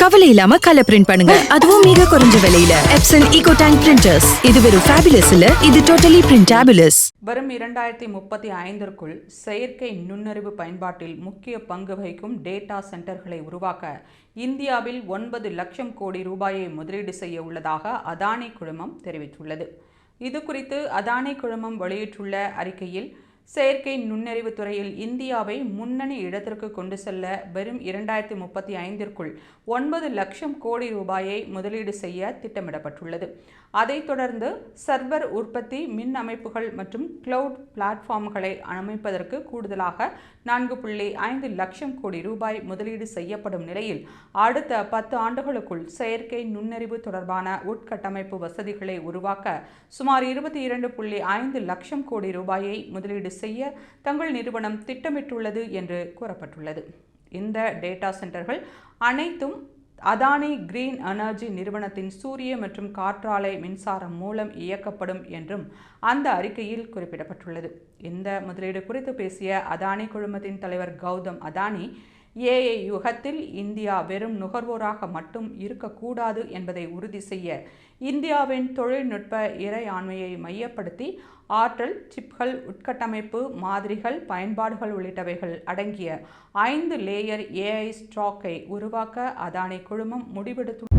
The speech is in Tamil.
கவலை இல்லாம கலர் பிரிண்ட் பண்ணுங்க. அதுவும் மிக குறைஞ்ச விலையில. எப்சன் ஈகோ டேங்க் பிரிண்டர்ஸ் இது வெறும் ஃபேபிலஸ் இல்ல இது டோட்டலி பிரிண்டாபிலஸ் வரும் இரண்டாயிரத்தி முப்பத்தி ஐந்திற்குள் செயற்கை நுண்ணறிவு பயன்பாட்டில் முக்கிய பங்கு வகிக்கும் டேட்டா சென்டர்களை உருவாக்க இந்தியாவில் ஒன்பது லட்சம் கோடி ரூபாயை முதலீடு செய்ய உள்ளதாக அதானி குழுமம் தெரிவித்துள்ளது. இது குறித்து அதானி குழுமம் வெளியிட்டுள்ள அறிக்கையில் செயற்கை நுண்ணறிவு துறையில் இந்தியாவை முன்னணி இடத்திற்கு கொண்டு செல்ல வெறும் இரண்டாயிரத்தி முப்பத்தி ஐந்திற்குள் ஒன்பது லட்சம் கோடி ரூபாயை முதலீடு செய்ய திட்டமிடப்பட்டுள்ளது. அதைத் தொடர்ந்து சர்வர் உற்பத்தி மின் அமைப்புகள் மற்றும் கிளவுட் பிளாட்ஃபார்ம்களை அமைப்பதற்கு கூடுதலாக நான்கு புள்ளி ஐந்து லட்சம் கோடி ரூபாய் முதலீடு செய்யப்படும் நிலையில் அடுத்த பத்து ஆண்டுகளுக்குள் செயற்கை நுண்ணறிவு தொடர்பான உட்கட்டமைப்பு வசதிகளை உருவாக்க சுமார் இருபத்தி இரண்டு புள்ளி ஐந்து லட்சம் கோடி ரூபாயை முதலீடு செய்ய தங்கள் நிறுவனம் திட்டமிட்டுள்ளது என்று கூறப்பட்டுள்ளது. இந்த டேட்டா சென்டர்கள் அனைத்தும் அதானி கிரீன் எனர்ஜி நிறுவனத்தின் சூரிய மற்றும் காற்றாலை மின்சாரம் மூலம் இயக்கப்படும் என்றும் அந்த அறிக்கையில் குறிப்பிடப்பட்டுள்ளது. இந்த முதலீடு குறித்து பேசிய அதானி குழுமத்தின் தலைவர் கௌதம் அதானி ஏஐ யுகத்தில் இந்தியா வெறும் நுகர்வோராக மட்டும் இருக்கக்கூடாது என்பதை உறுதி செய்ய இந்தியாவின் தொழில்நுட்ப இறையாண்மையை மையப்படுத்தி ஆற்றல் சிப்கள் உட்கட்டமைப்பு மாதிரிகள் பயன்பாடுகள் உள்ளிட்டவைகள் அடங்கிய ஐந்து லேயர் ஏஐ ஸ்டாக்கை உருவாக்க அதானி குழுமம் முடிவெடுத்து